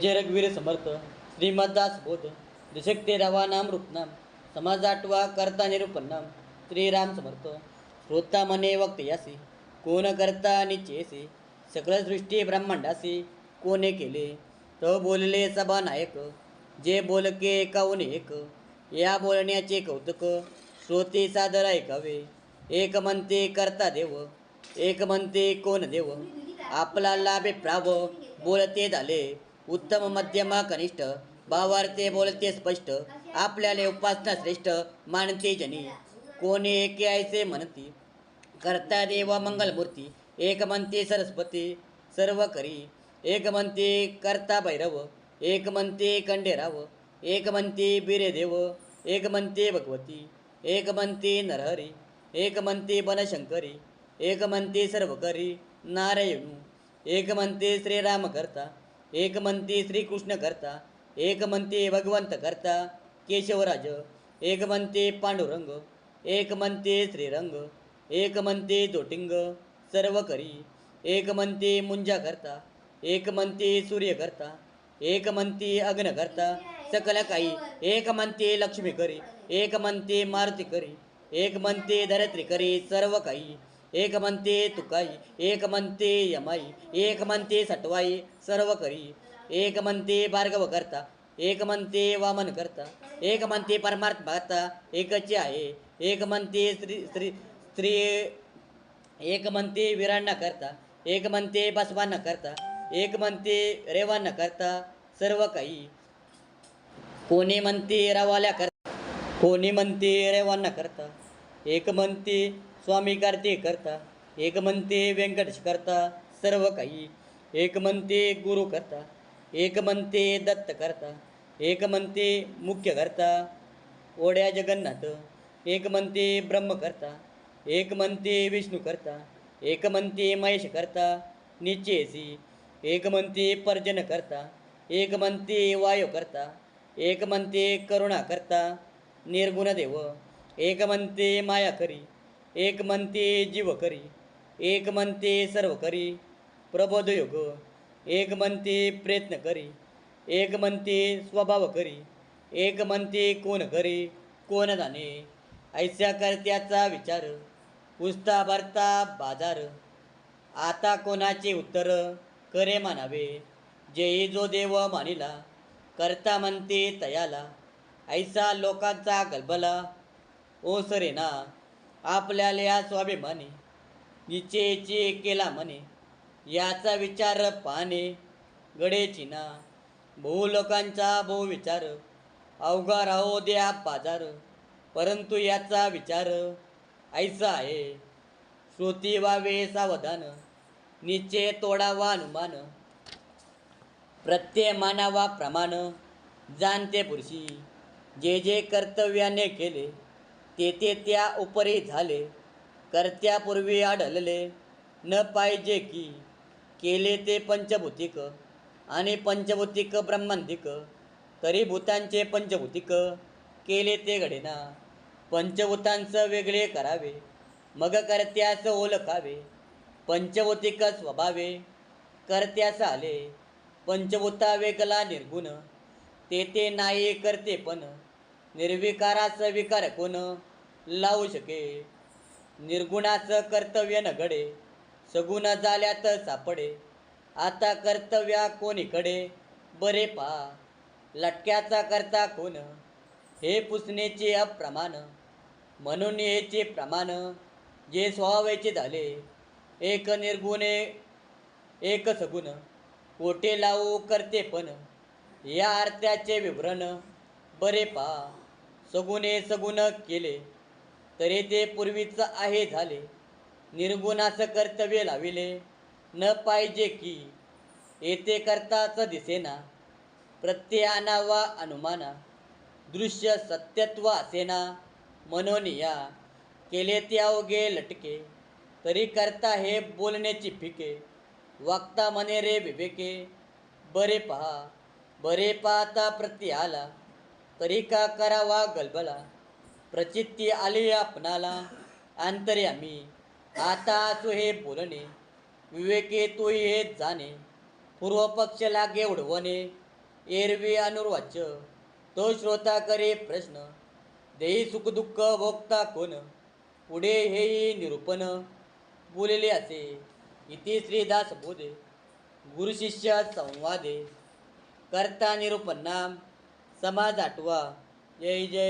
जय रघुवीर समर्थ श्रीमद्दास बोध दशक रवानाम नाम रूपनाम समाज आठवा करता निरूपन्नाम श्रीराम समर्थ श्रोता मने वक्त यासी कोण करता निचेसी सकल सृष्टी ब्रह्मांडासी कोणे केले तो बोलले सभा नायक जे बोलके एकाहून एक या बोलण्याचे कौतुक श्रोते सादर ऐकावे एक म्हणते करता देव एक म्हणते कोण देव आपला लाभे प्राव बोलते झाले उत्तम मध्यमा कनिष्ठ. भावार्थे बोलते स्पष्ट. आपल्याला उपासना श्रेष्ठ मानते जनी. कोणी एके ऐसे म्हणती करता देवा मंगलमूर्ती. एक म्हणते सरस्वती सर्व करी. एक म्हणते करता भैरव. एक म्हणते कंडेराव एक म्हणते बिरेदेव. एक म्हणते भगवती. एक म्हणते नरहरी. एक म्हणते बनशंकरी. एक म्हणते सर्व करी नारायणू. एक म्हणते श्रीराम करता एक म्हणते श्रीकृष्ण करता एक म्हणते भगवंत करता केशवराज एक म्हणते पांडुरंग एक म्हणते श्रीरंग एक म्हणते जोटिंग सर्व करी एक म्हणते मुंजा करता एक म्हणते सूर्य करता एक म्हणते अग्न करता सकल काही एक म्हणते लक्ष्मी करी एक म्हणते मारुती करी एक म्हणते धरत्री करी सर्व काही एक म्हणते तुकाई एक म्हणते यमाई एक म्हणते सटवाई सर्व करी एक म्हणते भार्गव करता एक म्हणते वामन करता एक म्हणते परमार्थ करता एकचे आहे एक म्हणते श्री श्री श्री एक म्हणते वीरांना करता एक म्हणते बसवांना करता एक म्हणते रेवांना करता सर्व काही कोणी म्हणते रवाल्या करता कोणी म्हणते रेवांना करता एक म्हणते स्वामी कार्तिक करता एक म्हणते व्यंकटेश करता सर्व काही एक म्हणते गुरु करता एक म्हणते दत्त करता एक म्हणते मुख्य करता ओढ्या जगन्नाथ एक म्हणते ब्रह्म करता एक म्हणते विष्णू करता एक म्हणते महेश करता निचेसी एक म्हणते पर्जन करता एक म्हणते वायू करता एक म्हणते करुणा करता निर्गुण देव एक म्हणते माया करी एक म्हणते जीव करी एक म्हणते सर्व करी प्रबोध योग एक म्हणते प्रयत्न करी एक म्हणते स्वभाव करी एक म्हणते कोण करी कोण जाणे ऐसा करत्याचा विचार पुसता भरता बाजार. आता कोणाचे उत्तर? करे मानावे. जेही जो देव मानिला करता म्हणते तयाला. ऐसा लोकांचा गलबला ओ सरेना. आपल्याला या स्वाभिमानी निश्चयचे केला म्हणे याचा विचार पाहणे गडेची ना बहु लोकांचा बहु विचार अवघा राहो द्या बाजार परंतु याचा विचार ऐसा आहे. श्रोती व्हावे सावधान निचे तोडावा अनुमान प्रत्यय मानावा प्रमाण जाणते पुरुषी जे जे कर्तव्याने केले तेथे त्या उपरी झाले. कर्त्यापूर्वी आढळले. न पाहिजे की केले ते पंचभूतिक आणि पंचभूतिक ब्रह्मांतिक तरी भूतांचे पंचभूतिक केले ते घडेना. पंचभूतांचं वेगळे करावे. मग कर्त्यास ओळखावे. पंचभूतिक स्वभावे. कर्त्यास आले. पंचभूता वेगला निर्गुण. तेथे नाही करते पण निर्विकाराचं विकार कोण लावू शके? निर्गुणाचं कर्तव्य न घडे सगुण झाल्यात सापडे. आता कर्तव्या कोणीकडे? बरे पहा. लटक्याचा करता कोण? हे पुसण्याचे अप्रमाण. म्हणून याचे प्रमाण जे स्वभावाचे झाले एक निर्गुणे एक सगुण. कोठे लावू करते पण? या आरत्याचे विवरण बरे पहा. सगुणे सगुण केले. तरी ते पूर्वीच आहे झाले. निर्गुणाचं कर्तव्य लाविले. न पाहिजे की येते करताच दिसेना. प्रत्ययाना वा अनुमाना. दृश्य सत्यत्व असेना. म्हणून या. केले ते अवघे लटके. तरी करता हे बोलण्याची फिके. वागता मने रे विवेके. बरे पहा. बरे पाहता प्रती आला तरी का करावा गलबला? प्रचित्ती आली आपणाला. आंतर्यामी आता असू हे बोलणे. विवेके तोही हे जाणे. पूर्वपक्ष लागे उडवणे. एरवी अनुर्वाच्य तो श्रोता करे प्रश्न. देही सुखदुःख भोगता कोण? पुढे हेही निरूपण. बोलले असे. इति श्रीदास बोधे. गुरुशिष्य संवादे. करता निरूपण नाम. समाज आठवा. जय जय.